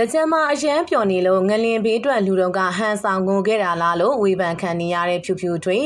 တကြံမှာအရန်ပျော်နေလို့ငလင်ဘေးအတွက်လူတော်ကဟန်ဆောင်ငိုခဲ့တာလားလို့ဝေဖန်ခံနေရတဲ့ဖြူဖြူထွေ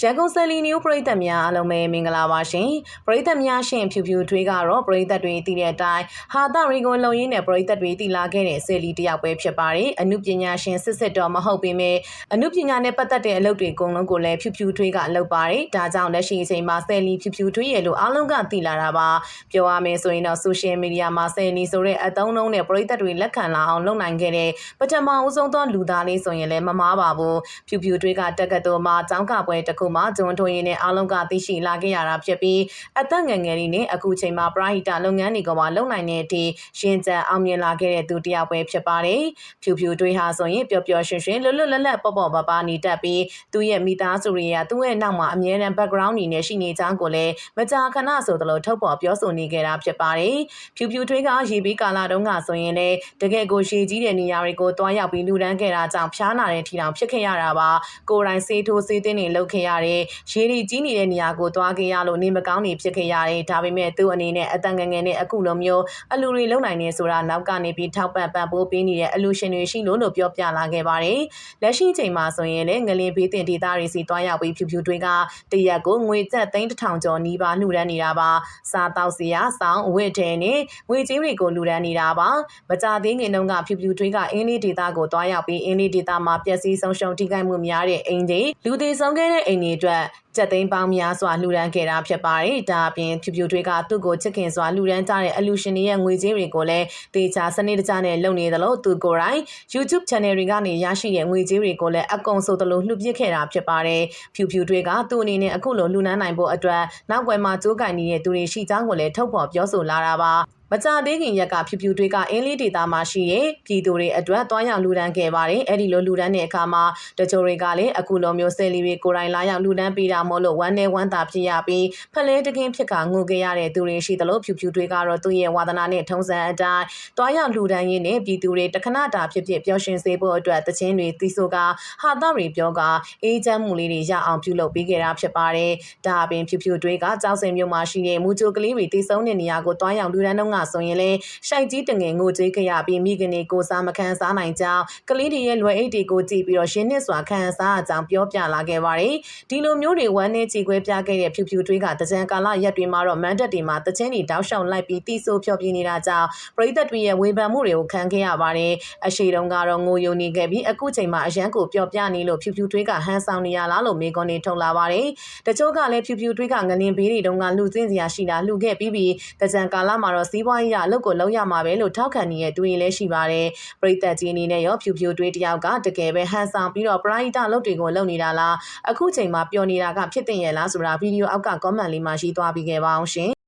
ရန်ကုန်စလီနျူပရိသတ်များအားလုံးပဲမင်္ဂလာပါရှင်ပရိသတ်များရှင်ဖြူဖြူထွေကတော့ပရိသတ်တွေတည်တဲ့အတိုင်းဟာတာရီကိုလုံရင်းနဲ့ပရိသတ်တွေတည်လာခဲ့တဲ့ဆယ်လီတယောက်ပဲဖြစ်ပါတယ်အမှုပညာရှင်စစ်စစ်တော့မဟုတ်ပေမဲ့အမှုပညာနဲ့ပတ်သက်တဲ့အလုပ်တွေအကုန်လုံးကိုလည်းဖြူဖြူထွေကလုပ်ပါတယ်ဒါကြောင့်လက်ရှိအချိန်မှာဆယ်လီဖြူဖြူထွေရဲ့လို့အားလုံးကတည်လာတာပါပြောရမယ်ဆိုရင်တော့ social media မှာဆယ်လီဆိုတဲ့အသုံးအနှုန်းနဲ့ပရိသတ်တွေလက်ခံလာအောင်လုပ်နိုင်ခဲ့တဲ့ပထမဦးဆုံးသောလူသားလေးဆိုရင်လည်းမမားပါဘူးဖြူဖြူထွေးကတက္ကသိုလ်မှာကျောင်းကပွဲတစ်ခုမှာဂျွန်ထွေးရင်နဲ့အားလုံးကသိရှိလာခဲ့ရတာဖြစ်ပြီးအသက်ငယ်ငယ်လေးနဲ့အခုချိန်မှာပရာဟိတလုပ်ငန်းတွေကပါလုပ်နိုင်တဲ့အထိရှင်ကျန်အောင်မြင်လာခဲ့တဲ့သူတစ်ယောက်ပဲဖြစ်ပါတယ်ဖြူဖြူထွေးဟာဆိုရင်ပျော်ပျော်ရွှင်ရွှင်လွတ်လွတ်လပ်လပ်ပေါ့ပေါ့ပါပါနေတတ်ပြီးသူ့ရဲ့မိသားစုတွေကသူ့ရဲ့နောက်မှာအမြဲတမ်း background နေနဲ့ရှိနေကြောင်းကိုလည်းမကြာခဏဆိုသလိုထုတ်ဖော်ပြောဆိုနေခဲ့တာဖြစ်ပါတယ်ဖြူဖြူထွေးကရေဘေးကာလတုန်းကဆိုရင်လည်းတကယ်ကိုရှည်ကြီးတဲ့နေရာတွေကိုတွားရောက်ပြီးလူဒန်းခဲ့တာကြောင့်ဖျားနာတဲ့ထီတောင်ဖြစ်ခဲ့ရတာပါကိုယ်တိုင်ဆေးထိုးဆေးတင်းတွေလုပ်ခဲ့ရတယ်ရေတွေကြီးနေတဲ့နေရာကိုတွားခဲ့ရလို့နေမကောင်းနေဖြစ်ခဲ့ရတယ်ဒါပေမဲ့သူ့အနေနဲ့အတန်ငယ်ငယ်နဲ့အခုလိုမျိုးအလူတွေလုံနိုင်နေဆိုတာနောက်ကနေပြီးထောက်ပံ့ပံ့ပိုးပေးနေတဲ့အလူရှင်တွေရှိလို့လို့ပြောပြလာခဲ့ပါတယ်လက်ရှိချိန်မှာဆိုရင်လည်းငလင်ဘေးတင်ဒေသတွေစီတွားရောက်ပြီးဖြူဖြူတွေကတရက်ကိုငွေကျပ်သိန်းတစ်ထောင်ကျော်နီးပါးလှူဒန်းနေတာပါစားတောက်စရာစောင်းအဝတ်ထဲနဲ့ငွေကြေးတွေကိုလှူဒန်းနေတာပါမကြသေးခင်တုန်းကဖြူဖြူတွေကအင်းလေးဒေတာကိုတွားရောက်ပြီးအင်းလေးဒေတာမှာပျက်စီးဆုံးရှုံးထိခိုက်မှုများတဲ့အိမ်တွေလူသေးဆုံးခဲ့တဲ့အိမ်တွေအတွက်ကြက်သိန်းပေါင်းများစွာလှူဒန်းခဲ့တာဖြစ်ပါတယ်။ဒါအပြင်ဖြူဖြူတွေကသူ့ကိုချစ်ခင်စွာလှူဒန်းကြတဲ့အလူရှင်တွေရဲ့ငွေကြေးတွေကိုလည်းတေချာစနစ်တကျနဲ့လုပ်နေသလိုသူကိုယ်တိုင် YouTube channel တွေကနေရရှိတဲ့ငွေကြေးတွေကိုလည်းအကုန်ဆိုသလိုလှူပစ်ခဲ့တာဖြစ်ပါတယ်။ဖြူဖြူတွေကသူ့အနေနဲ့အခုလိုလှူဒန်းနိုင်ဖို့အတွက်နောက်ွယ်မှာကြိုးကင်နေတဲ့သူတွေရှိကြောင်းကိုလည်းထုတ်ဖော်ပြောဆိုလာတာပါ။ မကြသေးခင်ရက်ကဖြူဖြူတွေက အင်းလေးဒေတာမှာရှိတဲ့ပြည်သူတွေအတွက်တွားရောက်လူဒန်းခဲ့ပါတယ်။အဲ့ဒီလိုလူဒန်းတဲ့အခါမှာတချို့တွေကလည်းအခုလိုမျိုးဆယ်လီတွေကိုယ်တိုင်လာရောက်လူဒန်းပေးတာမို့လို့ဝမ်းနဲ့ဝမ်းသာဖြစ်ရပြီးဖလဲတကင်းဖြစ်ကငိုခဲ့ရတဲ့သူတွေရှိသလိုဖြူဖြူတွေကတော့သူ့ရဲ့ဝါသနာနဲ့ထုံးစံအတိုင်းတွားရောက်လူဒန်းရင်းနဲ့ပြည်သူတွေတခဏတာဖြစ်ဖြစ်ပျော်ရွှင်စေဖို့အတွက်တခြင်းတွေတီးဆိုကဟာသတွေပြောကအေးချမ်းမှုလေးတွေရအောင်ပြုလုပ်ပေးခဲ့တာဖြစ်ပါတယ်။ဒါအပြင်ဖြူဖြူတွေကကြောက်စင်မြို့မှာရှိတဲ့မူချိုကလေးတွေတီးဆုံးတဲ့နေရာကိုတွားရောက်လူဒန်းတော့ကဆိုရင်လည်းရှိုက်ကြီးတငယ်ငိုကြေးခရပြီးမိခင်တွေကိုစားမခံစားနိုင်ကြောင်းကလေးတွေရဲ့လွယ်အိတ်တွေကိုကြည့်ပြီးတော့ရှင်းနှစ်စွာခံစားအကြောင်းပြောပြလာခဲ့ပါတယ်။ဒီလိုမျိုးတွေဝမ်းနဲ့ကြည်ခွဲပြခဲ့တဲ့ဖြူဖြူတွေးကတကြံကာလရက်တွေမှာတော့မန်တက်တွေမှာတချင်းတွေတောက်လျှောက်လိုက်ပြီးတီးဆိုးဖြောပြနေတာကြောင့်ပရိသတ်တွေရဲ့ဝေဖန်မှုတွေကိုခံခဲ့ရပါတယ်။အရှိတုန်းကတော့ငိုယုံနေခဲ့ပြီးအခုချိန်မှာအရန်ကိုပျော်ပြနေလို့ဖြူဖြူတွေးကဟန်ဆောင်နေရလားလို့မေကွန်နေထုတ်လာပါတယ်။တချို့ကလည်းဖြူဖြူတွေးကငလင်ဘေးတွေတုန်းကလူစင်းစရာရှိတာလူခဲ့ပြီးပြီးတကြံကာလမှာတော့စီးပွားရေးအလုပ်ကိုလုံးရမှာပဲလို့ထောက်ခံနေတဲ့သူတွေလည်းရှိပါတယ်။ပရိသတ်ကြီးအနေနဲ့ရောဖြူဖြူတွေးတယောက်ကတကယ်ပဲဟန်ဆောင်ပြီးတော့ပရိုက်တာလုပ်တွေကိုလုပ်နေတာလားအခုချိန်မှာပျော်နေတာကဖြစ်တဲ့ရဲ့လားဆိုတာဗီဒီယိုအောက်က comment လေးမှာရှိသွားပြီးခဲ့ပါအောင်ရှင်